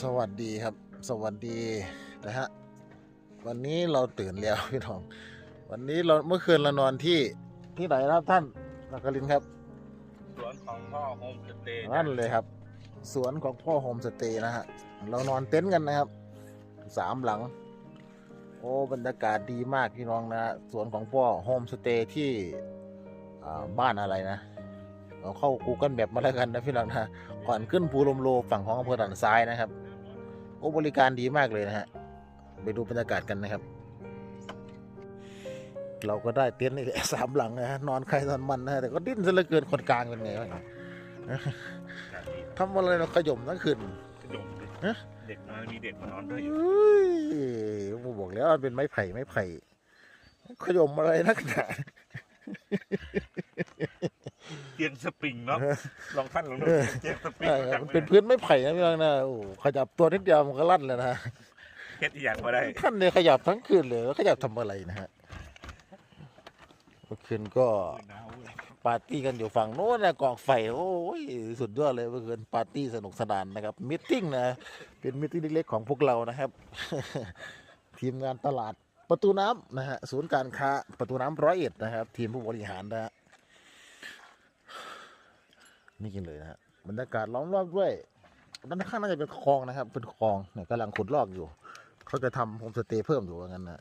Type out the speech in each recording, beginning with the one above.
สวัสดีครับ สวัสดีนะฮะ วันนี้เราตื่นแล้วพี่น้อง วันนี้เราเมื่อคืนเรานอนที่ที่ไหนนะครับท่านนักกลินครับ สวนของพ่อโฮมสเตย์นั่นเลยครับ สวนของพ่อโฮมสเตย์นะฮะ เรานอนเต็นท์กันนะครับ สามหลัง โอ้บรรยากาศดีมากพี่น้องนะฮะสวนของพ่อโฮมสเตย์ที่อ่าบ้านอะไรนะเอาเข้า Google แบบมาแล้วกันนะพี่น้องนะก่อนขึ้นภูลมโลฝั่งของอำเภอด่านซ้ายนะครับโอ้บริการดีมากเลยนะฮะ ไปดูบรรยากาศกันนะครับ เราก็ได้เต็นท์นี่แหละสามหลังนะฮะนอนใครนอนมันนะฮะแต่ก็ดิ้นซะเหลือเกินคนกลางเป็นไงวะเนี่ยทำอะไรเราขย่มทั้งคืนกระดกดิฮะเด็กมามีเด็กมานอนด้วยเอ้ยผมบอกแล้วมันเป็นไม้ไผ่ไม้ไผ่ขย่มอะไรนักหนา เตียงสปริงเนาะลองท่านลองดูเตียงสปริงเออมันเป็นพื้นไม้ไผ่นะพี่น้องนะโอ้ขยับตัวนิดเดียวมันก็ลั่นเลยนะเฮ็ดอีหยังมาได้ท่านเนี่ยขยับทั้งคืนเลยขยับทำอะไรนะฮะเมื่อคืนก็หนาวเว้ยปาร์ตี้กันอยู่ฝั่งโน้นนะกองไฟโอ้ยสุดยอดเลยเมื่อคืนปาร์ตี้สนุกสนานนะครับมิทติ้งนะ เป็นมิทติ้งเล็กๆของพวกเรานะครับ ทีมงานตลาดประตูน้ำนะฮะศูนย์การค้าประตูน้ำร้อยเอ็ดนะครับ ทีมผู้บริหารนะฮะ นี่กินเลยนะฮะบรรยากาศล้อมรอบด้วยด้านข้างน่าจะเป็นคลองนะครับ เป็นคลองเนี่ยกำลังขุดลอกอยู่ เขาจะทำโฮมสเตย์เพิ่มอยู่ว่างั้นนะ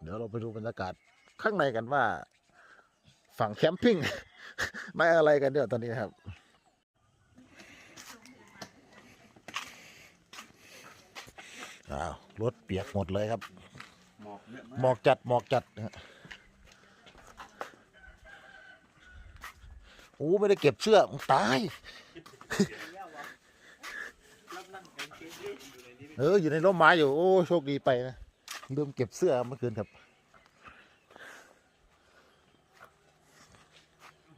เดี๋ยวเราไปดูบรรยากาศข้างในกันว่า ฝั่งแคมปิ้งไม่อะไรกันเดี๋ยวตอนนี้นครับอ้าวรถเปียกหมดเลยครับหมอกเยอะหมอกจัดหมอกจัดนะฮะโอ้ไม่ได้เก็บเสื้อมึงตาย เออ อยู่ในร่มไม้อยู่ โอ้ โชคดีไปนะลืมเก็บเสื้อเมื่อคืนครับ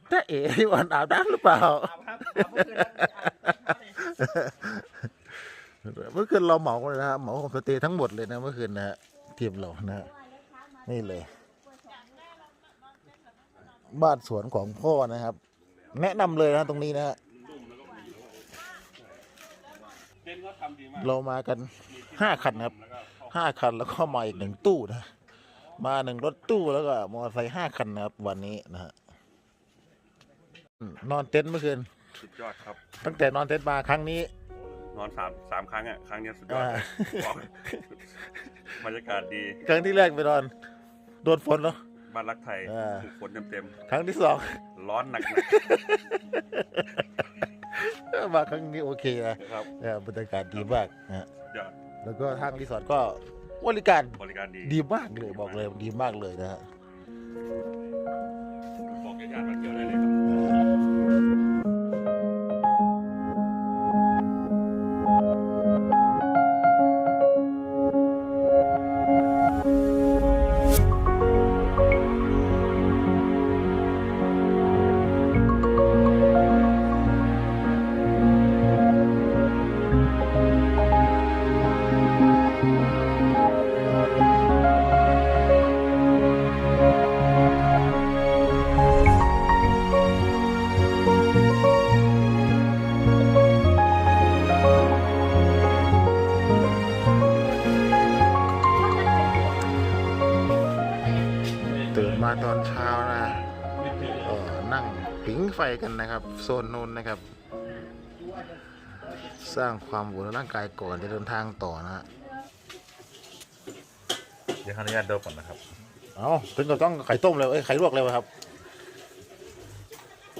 แต่เอ๋ที่วันอาบน้ำหรือเปล่า เมื่อคืนเราเหมาเลยนะเหมาของสเตย์ทั้งหมดเลยนะเมื่อคืนนะฮะทีมเรานะฮะนี่เลย บ้านสวนของพ่อนะครับ แนะนำเลยนะตรงนี้นะฮะเต้นก็ทำดีมากเรามากันห้าคันครับแล้วก็เข้าห้าคันแล้วก็มาอีกหนึ่งตู้นะ มาหนึ่งรถตู้แล้วก็มอเตอร์ไซค์ห้าคันนะครับวันนี้นะฮะอืมนอนเต็นท์เมื่อคืนสุดยอดครับ ตั้งแต่นอนเต็นท์มาครั้งนี้ นอนสามสามครั้งอะครั้งเนี้ยสุดยอดอ่าบอกบรรยากาศดี ครั้งที่แรกไปนอน โดนฝนเนาะ บ้านรักไทยอ่า ถูกฝนเต็มครั้งที่สอง ๆ ร้อนหนักมาครั้งนี้โอเคนะๆครับเออบรรยากาศดีมากนะฮะสุดยอดแล้วก็ทางรีสอร์ทก็บริการบริการดีดีมากเลยบอกเลยดีมากเลยนะฮะ บอกญาติๆมาเที่ยวได้เลย โซนนู้นนะครับ สร้างความอุ่นร่างกายก่อนจะเดินทางต่อนะฮะเดี๋ยวขออนุญาตดูก่อนนะครับ เอาถึงกับต้องไข่ต้มเลยเอ้ยไข่ลวกเลยครับ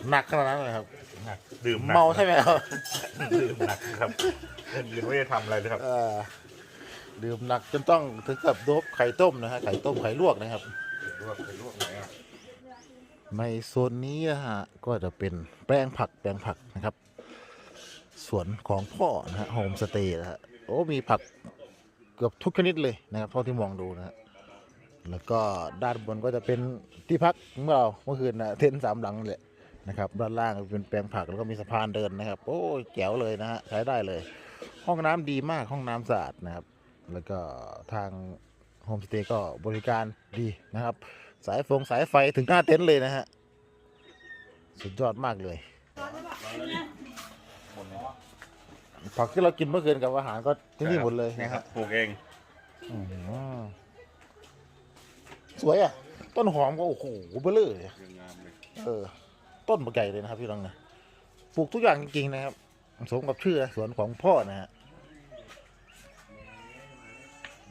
หนักขนาดนั้นเลยครับดื่มหนักเมาใช่ไหมครับดื่มหนักครับเล่นไม่ได้ทำอะไรเลยครับ เออดื่มหนักจนต้องถึงกับโดบไข่ต้มนะฮะไข่ต้มไข่ลวกนะครับ ลวกไปลวกไหนอะ ในโซนนี้นะฮะก็จะเป็นแปลงผักแปลงผักนะครับ สวนของพ่อนะฮะโฮมสเตย์นะฮะโอ้มีผักเกือบทุกชนิดเลยนะครับเท่าที่มองดูนะฮะแล้วก็ด้านบนก็จะเป็นที่พักของเราเมื่อคืนนะเต็นท์สามหลังเลยนะครับด้านล่างเป็นแปลงผักแล้วก็มีสะพานเดินนะครับ โอ้แจ๋วเลยนะฮะใช้ได้เลย ห้องน้ำดีมากห้องน้ำสะอาดนะครับ แล้วก็ทางโฮมสเตย์ก็บริการดีนะครับ สายฟงสายไฟถึงหน้าเต็นท์เลยนะฮะ สุดยอดมากเลยหมดเลยผักที่เรากินเมื่อคืนกับอาหารก็ที่นี่หมดเลยนะครับปลูกเอง อืมสวยอะ ต้นหอมก็โอ้โหเบลอเลยงามเลยเออ ต้นบักใหญ่เลยนะครับพี่น้องนะปลูกทุกอย่างจริงๆนะครับสมกับชื่อนะสวนของพ่อนะฮะ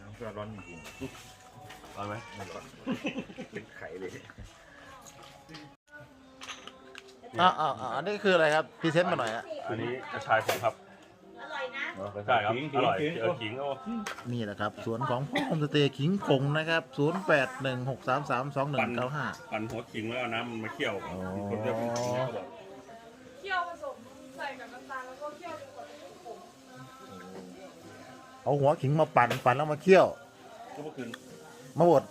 น้ำก็ร้อนจริงๆ ร้อนไหมมันร้อนเป็นไข่เลยอ่าอ่าอ่าอันนี้คืออะไรครับพรีเซนต์มาหน่อยฮะอันนี้กระชายผมครับอร่อยนะใช่ครับอร่อยเจอขิงเอานี่แหละครับ สวนของพ่อโฮมสเตย์ขิงคงนะครับศูนย์แปดหนึ่งหกสามสามสองหนึ่งเก้าห้าปั่นหัวขิงแล้วเอาน้ำมันมาเคี่ยวอ๋อคนเดียวเป็นขิงเขาบอกเคี่ยวผสมใส่กับน้ำตาลแล้วก็เคี่ยวจนกว่าจะเป็นผงเอาหัวขิงมาปั่นปั่นแล้วมาเคี่ยวก็เมื่อคืน มาบด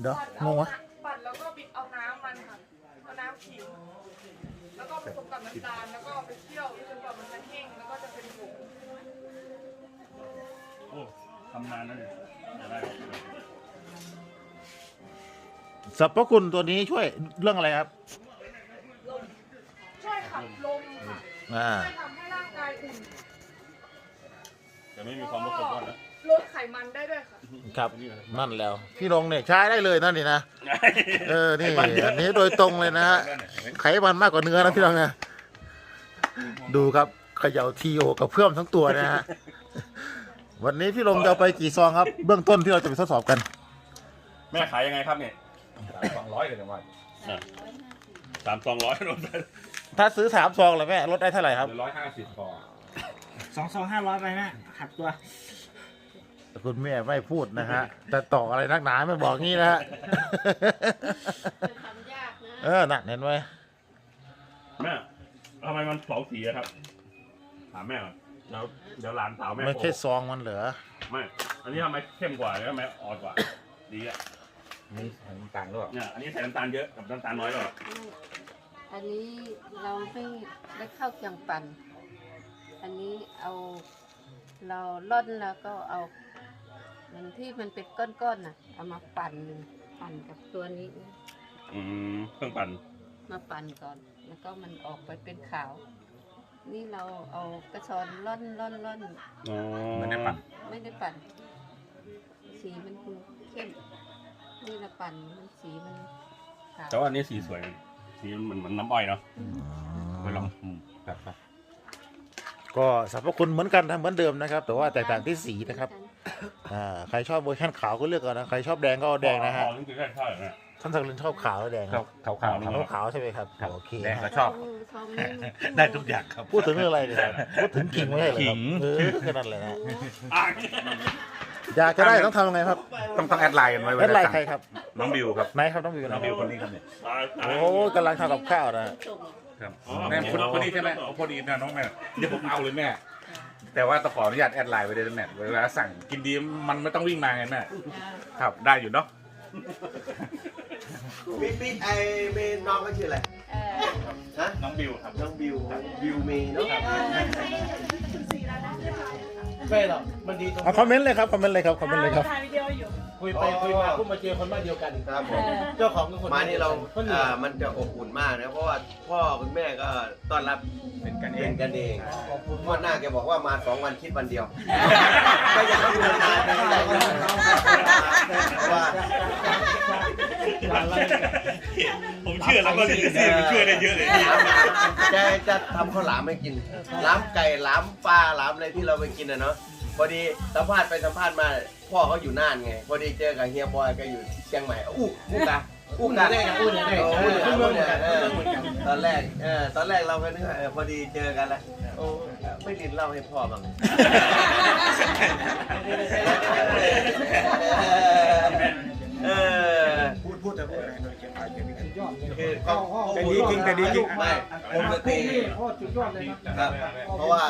เดี๋ยวปั่นงเอางวะปั่นแล้วก็บิดเอาน้ำมันค่ะเอาน้ำขิงแล้วก็ผสมกับน้ำตาลแล้วก็ไปเคี่ยวจนกว่ามันจะแห้งแล้วก็จะเป็นผงโอ้ทำนานนั่นเลยจะได้สรรพคุณตัวนี้ช่วยเรื่องอะไรครับ ช่วยขับลมค่ะอ่า ช่วยทำให้ร่างกายอุ่น แต่ไม่มีความรู้สึกว่านะ ลดไขมันได้ด้วยค่ะ ครับ นั่นแล้ว พี่ลงเนี่ยใช้ได้เลยนั่นนี่นะ เออ นี่ไขมันเยอะอันนี้โดยตรงเลยนะฮะ ไขมันมากกว่าเนื้อนะพี่น้องนะ ดูครับเขย่าทีโอกับเพื่อมทั้งตัวนะฮะ วันนี้พี่ลงจะเอาไปกี่ซองครับ เบื้องต้นที่เราจะไปทดสอบกัน แม่ขายยังไงครับเนี่ยสองร้อยเลยนะว่าสามสองร้อยโดนถ้าซื้อสามซองเลยแม่ลดได้เท่าไหร่ครับร้อยห้าสิบพอสองสองห้าร้อยไปแม่หักตัว คุณแม่ไม่พูดนะฮะ แต่ต่ออะไรนักหนาไม่บอกงี้นะฮะทำยากนะเออน่ะเห็นไหมแม่ทำไมมันสองสีอะครับ ถามแม่ก่อนเดี๋ยวเดี๋ยวหลานสาวแม่ไม่ใช่โกรธซองมันเหรอไม่ อันนี้ทำไมเข้มกว่าแล้วทำไมอ่อนกว่า ดีอะนี่น้ำตาลด้วยเนี่ยอันนี้ใส่น้ำตาลเยอะกับน้ำตาลน้อยหรออันนี้เราไม่ได้เข้าเคียงปั่นอันนี้เอาเราล่อนแล้วก็เอา มันที่มันเป็นก้อนๆน่ะ เอามาปั่นปั่นกับตัวนี้ อืมเครื่องปั่นมาปั่นก่อน แล้วก็มันออกไปเป็นขาว นี่เราเอากระชอนล่อนล่อนล่อนอ๋อไม่ได้ปั่นไม่ได้ปั่น สีมันเข้ม นี่เราปั่นมันสีมันขาวแต่ว่าอันนี้สีสวย สีมันเหมือนเหมือนน้ำอ้อยเนาะไปลองอืมครับครับก็สรรพคุณเหมือนกันนะเหมือนเดิมนะครับ แต่ว่าแตกต่างที่สีนะครับ อ่าใครชอบเวอร์ชันขาวก็เลือกเอานะ ใครชอบแดงก็เอาแดงนะฮะอ๋อนี่คือแค่ข้าวเหรอเนี่ยท่านสักลินชอบขาวหรือแดงคขารัวบขาวขาวๆนี่ ขาวขาวใช่ไหมครับครับโอเคแดง ฮะก็ชอบทองนี่มันได้ทุกอย่างครับ พูดถึงเรื่องอะไรเนี่ยครับพูดถึงกิ่งไม่ใช่เหรอครับขิงเออแค่นั้นเลยนะอะอยากจะได้ต้องทำยังไงครับต้องต้องแอดไลน์กันไว้แอดไลน์สั่งใครครับน้องบิวครับไหนครับต้องวิวน้นะองบิวคนนี้ครับเนี่ยตายตายโอ้กำลังทำกับข้าวนะ ครับอ๋อ แม่คนคนนี้ใช่ไหมโอ้พอดีนะน้องแม่เดี๋ยวผมเอาเลยแม่ แต่ว่าต้องขออนุญาตแอดไลน์ไปเลยนะแม่เวลาสั่งกินดีมันไม่ต้องวิ่งมาไงแม่ครับ ได้อยู่เนาะปิ๊กปิ๊กไอเมนน้องก็ชื่ออะไรเออฮะน้องบิวครับ น้องบิวบิวเมย์เนาะไม่หรอกมันดีตรง เอาคอมเมนต์เลยครับคอมเมนต์เลยครับคอมเมนต์เลยครับ ถ่ายวิดีโออยู่ คุยไปคุยมาก็มาเจอคนบ้านเดียวกันครับผมเจ้าของก็คนมานี่เราคนอื่นอ่ามันจะอบอุ่นมากนะเพราะว่าพ่อคุณแม่ก็ต้อนรับเป็นกันเอเป็งนกันเองขอบคุณงวันหน้าแกบอกว่ามาสองวันคิดวันเดียวก็อยากให้ดูนานๆไปเลยเพราะว่าผมเชื่อแล้วก็รีวิวมันช่วยได้เยอะเลยแกจะทำข้าวหลามให้กินหลามไก่หลามปลาหลามอะไรที่เราไปกินนะเนาะ พอดีสัมภาษณ์ไปสัมภาษณ์มาพ่อเขาอยู่น่านไง พอดีเจอกับเฮียบอยก็อยู่เชียงใหม่อู้อู้กะอู้กะได้กับพูดเลยได้โอ้พูอู้ดเลยกะพูอู้ดเลยกะเออตอนแรกเออตอนแรกเราก็นึกว่าเออพอดีเจอกันแล้วโอ้ไม่ดินเล่าให้พ่อบ้างเออ พูดพูดแต่พูดอะไรเก็บไปเก็บไปยอดเลยคือเขาแต่ดีจริงแต่ดีจริงไม่ผมจะตีพ่อจุดยอดเลยนะครับ เพราะว่า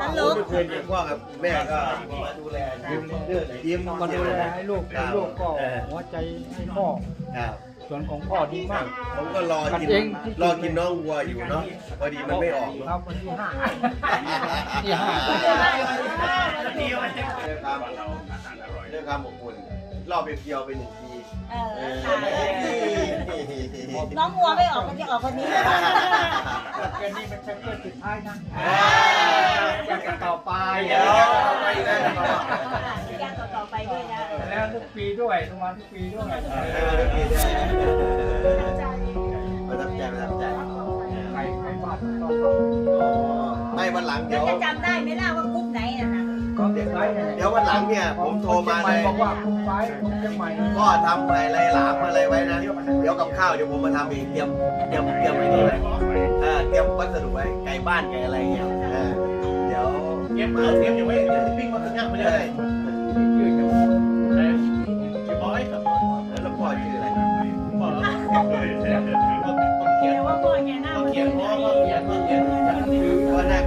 ฮัลโหลเพื่อนพ่อกับแม่ก็มาดูแลยิ้มเรื่องยิ้มก็ดูแลให้ลูกลูกก็หัวใจให้พ่อครับส่วนของพ่อดีมาก ผมก็รอกินรอกินน้องวัวอยู่เนาะพอดีมันไม่ออกครับวันที่ห้าที่ห้าด้วยความด้วยความอบอุ่น รอบไปเที่ยวไปหนึ่งทีเอเอออน้องมัวไม่ออกมันจะออกคนนี้แค่นี้มันจะเกิดสุดท้ายนะอ่าอยากจะต่อไปเดี๋ยวเอาไปอีกแล้วนะครับย่างต่อๆไปด้วยนะแล้วทุกปีด้วยทุกวันทุกปีด้วยเออดีใจประทับใจประทับใจใครใครบ้านต้องอ๋อไม่วันหลังแล้เดี๋วยวจะจำได้ไหมล่ะว่า เด็กไรเนี่ยเดี๋ยววันหลังเนี่ย ผมโทรมาเลย บอกว่าคุณไปคุณจะใหม่พ่อทำอะไรหลามอะไรไว้นะ เดี๋ยวกับข้าวเดี๋ยวผมมาทำเองเตรียมเตรียมเตรียมไว้นี่ไว้เออเตรียมวัสดุไว้ไก่บ้านไก่อะไรเงี้ยเออเดี๋ยวเก็บมาเก็บอยู่ไว้เดี๋ยวปิ้งมาข้างหน้าไม่ได้ชื่อจะบอยครับแล้วพ่อชื่ออะไรบอกแล้วเดี๋ยวว่าพ่อแกหน้าก็มันเขียนเป็นพ่อไงก็เขียนก็เขียนพ่อหน้า